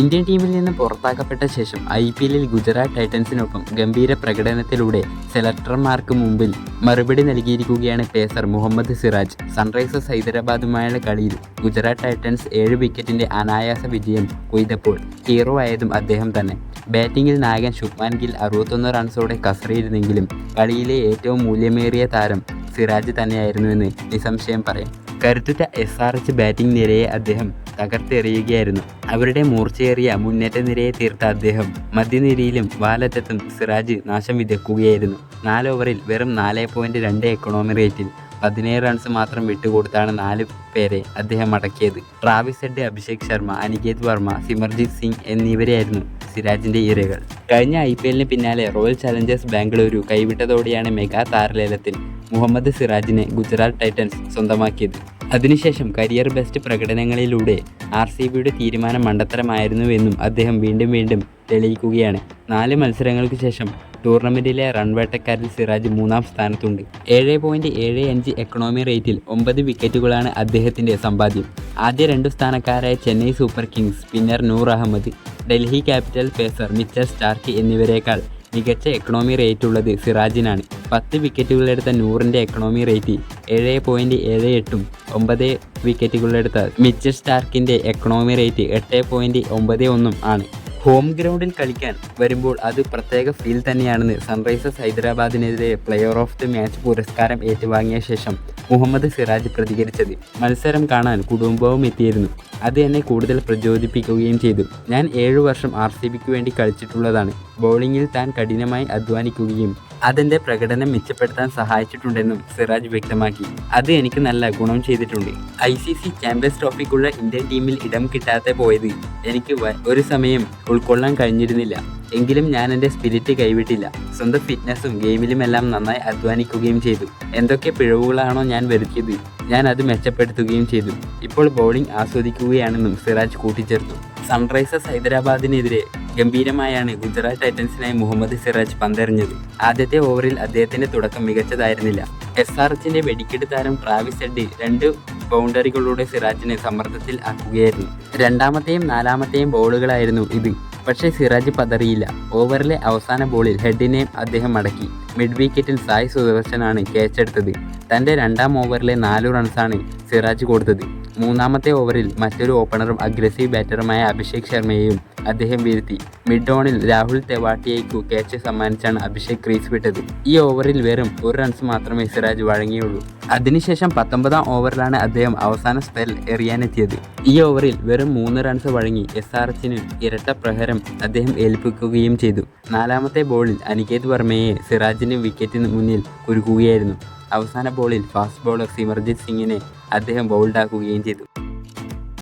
Indian ടീമിൽ നിന്ന് പുറത്താക്കപ്പെട്ട ശേഷം ഐ പി എല്ലിൽ ഗുജറാത്ത് ടൈറ്റൻസിനൊപ്പം ഗംഭീര പ്രകടനത്തിലൂടെ സെലക്ടർമാർക്ക് മുമ്പിൽ മറുപടി നൽകിയിരിക്കുകയാണ് പേസർ മുഹമ്മദ് സിറാജ്. സൺറൈസേഴ്സ് ഹൈദരാബാദുമായുള്ള കളിയിൽ ഗുജറാത്ത് ടൈറ്റൻസ് ഏഴ് വിക്കറ്റിന്റെ അനായാസ വിജയം കൊയ്തപ്പോൾ ഹീറോ ആയതും അദ്ദേഹം തന്നെ. ബാറ്റിംഗിൽ നായകൻ ശുഭ്മാൻ ഗിൽ അറുപത്തൊന്ന് റൺസോടെ കസറിയിരുന്നെങ്കിലും കളിയിലെ ഏറ്റവും മൂല്യമേറിയ താരം സിറാജ് തന്നെയായിരുന്നുവെന്ന് നിസ്സംശയം പറയാം. കരുത്തുറ്റ എസ് ആർ എച്ച് ബാറ്റിംഗ് നിരയെ അദ്ദേഹം തകർത്തെറിയുകയായിരുന്നു. അവരുടെ മൂർച്ചയേറിയ മുന്നേറ്റ നിരയെ തീർത്ത അദ്ദേഹം മധ്യനിരയിലും വാലറ്റത്തും സിറാജ് നാശം വിതക്കുകയായിരുന്നു നാലോവറിൽ വെറും നാല് പോയിന്റ് രണ്ട് എക്കണോമി റേറ്റിൽ പതിനേഴ് റൺസ് മാത്രം വിട്ടുകൊടുത്താണ് നാല് പേരെ അദ്ദേഹം അടക്കിയത്. ട്രാവിസ് ഹെഡ് അഭിഷേക് ശർമ്മ അനികേത് വർമ്മ സിമർജിത് സിംഗ് എന്നിവരെയായിരുന്നു സിരാജിന്റെ ഇരകൾ കഴിഞ്ഞ ഐ പി എല്ലിന് പിന്നാലെ റോയൽ ചലഞ്ചേഴ്സ് ബാംഗ്ലൂരു കൈവിട്ടതോടെയാണ് മെഗാ താരലേലത്തിൽ മുഹമ്മദ് സിറാജിനെ ഗുജറാത്ത് ടൈറ്റൻസ് സ്വന്തമാക്കിയത്. അതിനുശേഷം കരിയർ ബെസ്റ്റ് പ്രകടനങ്ങളിലൂടെ ആർ സി ബിയുടെ തീരുമാനം മണ്ടത്തരമായിരുന്നുവെന്നും അദ്ദേഹം വീണ്ടും വീണ്ടും തെളിയിക്കുകയാണ്. നാല് മത്സരങ്ങൾക്ക് ശേഷം ടൂർണമെന്റിലെ റൺവേട്ടക്കാരിൽ സിറാജ് മൂന്നാം സ്ഥാനത്തുണ്ട്. ഏഴ് പോയിന്റ് ഏഴ് അഞ്ച് എക്കണോമി റേറ്റിൽ ഒമ്പത് വിക്കറ്റുകളാണ് അദ്ദേഹത്തിന്റെ സമ്പാദ്യം. ആദ്യ രണ്ടു സ്ഥാനക്കാരായ Chennai super kings spinner Noor Ahmad Delhi capital pacer Mitchell Starc എന്നിവരെക്കാൾ മികച്ച എക്കണോമി റേറ്റ് ഉള്ളത് സിറാജിനാണ്. പത്ത് വിക്കറ്റുകളെടുത്ത നൂറിന്റെ എക്കണോമി റേറ്റ് ഏഴ് പോയിന്റ് ഏഴ് എട്ടും ഒമ്പത് വിക്കറ്റുകളെടുത്ത മിച്ചൽ സ്റ്റാർക്കിന്റെ എക്കണോമി റേറ്റ് എട്ട് പോയിന്റ് ഒമ്പത് ഒന്നും ആണ്. ഹോം ഗ്രൗണ്ടിൽ കളിക്കാൻ വരുമ്പോൾ അത് പ്രത്യേക ഫീൽ തന്നെയാണെന്ന് സൺറൈസേഴ്സ് ഹൈദരാബാദിനെതിരെ പ്ലെയർ ഓഫ് ദി മാച്ച് പുരസ്കാരം ഏറ്റുവാങ്ങിയ ശേഷം മുഹമ്മദ് സിറാജ് പ്രതികരിച്ചത്. മത്സരം കാണാൻ കുടുംബവും എത്തിയിരുന്നു. അത് എന്നെ കൂടുതൽ പ്രചോദിപ്പിക്കുകയും ചെയ്തു. ഞാൻ ഏഴു വർഷം ആർ സി ബിക്ക് വേണ്ടി കളിച്ചിട്ടുള്ളതാണ്. ബൗളിങ്ങിൽ താൻ കഠിനമായി അധ്വാനിക്കുകയും അതിന്റെ പ്രകടനം മെച്ചപ്പെടുത്താൻ സഹായിച്ചിട്ടുണ്ടെന്നും സിറാജ് വ്യക്തമാക്കി. അത് എനിക്ക് നല്ല ഗുണം ചെയ്തിട്ടുണ്ട്. ഐ സി സി ചാമ്പ്യൻസ് ട്രോഫിക്കുള്ള ഇന്ത്യൻ ടീമിൽ ഇടം കിട്ടാതെ പോയത് എനിക്ക് ഒരു സമയം ഉൾക്കൊള്ളാൻ കഴിഞ്ഞിരുന്നില്ല. എങ്കിലും ഞാൻ എന്റെ സ്പിരിറ്റ് കൈവിട്ടില്ല. സ്വന്തം ഫിറ്റ്നസ്സും ഗെയിമിലുമെല്ലാം നന്നായി അധ്വാനിക്കുകയും ചെയ്തു. എന്തൊക്കെ പിഴവുകളാണോ ഞാൻ വരുത്തിയത്? ഞാൻ അത് മെച്ചപ്പെടുത്തുകയും ചെയ്തു. ഇപ്പോൾ ബൗളിംഗ് ആസ്വദിക്കുകയാണെന്നും സിറാജ് കൂട്ടിച്ചേർത്തു. സൺറൈസേഴ്സ് ഹൈദരാബാദിനെതിരെ ഗംഭീരമായാണ് ഗുജറാത്ത് ടൈറ്റൻസിനായി മുഹമ്മദ് സിറാജ് പന്തെറിഞ്ഞത്. ആദ്യത്തെ ഓവറിൽ അദ്ദേഹത്തിന്റെ തുടക്കം മികച്ചതായിരുന്നില്ല. എസ് ആർ എച്ചിന്റെ വെടിക്കെട്ട് താരം ട്രാവിസ് എഡ്ഡി രണ്ട് ബൗണ്ടറികളിലൂടെ സിറാജിനെ സമ്മർദ്ദത്തിൽ ആക്കുകയായിരുന്നു. രണ്ടാമത്തെയും നാലാമത്തെയും ബോളുകളായിരുന്നു ഇത്. പക്ഷേ സിറാജ് പതറിയില്ല. ഓവറിലെ അവസാന ബോളിൽ ഹെഡിനെ അദ്ദേഹം മടക്കി. മിഡ് വിക്കറ്റിൽ സായ് സുദർശനാണ് ക്യാച്ചെടുത്തത് തന്റെ രണ്ടാം ഓവറിലെ നാലു റൺസാണ് സിറാജ് കൊടുത്തത്. മൂന്നാമത്തെ ഓവറിൽ മറ്റൊരു ഓപ്പണറും അഗ്രസീവ് ബാറ്ററുമായ അഭിഷേക് ശർമ്മയെയും അദ്ദേഹം വീഴ്ത്തി. മിഡ് ഓണിൽ രാഹുൽ തെവാട്ടിയയ്ക്കു ക്യാച്ച് സമ്മാനിച്ചാണ് അഭിഷേക് ക്രീസ് വിട്ടത്. ഈ ഓവറിൽ വെറും ഒരു റൺസ് മാത്രമേ സിറാജ് വഴങ്ങിയുള്ളൂ. അതിനുശേഷം പത്തൊമ്പതാം ഓവറിലാണ് അദ്ദേഹം അവസാന സ്പെൽ എറിയാനെത്തിയത്. ഈ ഓവറിൽ വെറും മൂന്ന് റൺസ് വഴങ്ങി എസ് ആർ എച്ചിന് ഇരട്ട പ്രഹരം അദ്ദേഹം ഏൽപ്പിക്കുകയും ചെയ്തു. നാലാമത്തെ ബോളിൽ അനികേത് വർമ്മയെ സിറാജിന് വിക്കറ്റിന് മുന്നിൽ കുരുക്കുകയായിരുന്നു. അവസാന ബോളിൽ ഫാസ്റ്റ് ബോളർ സിമർജിത് സിംഗിനെ അദ്ദേഹം ബൗൾഡാക്കുകയും ചെയ്തു.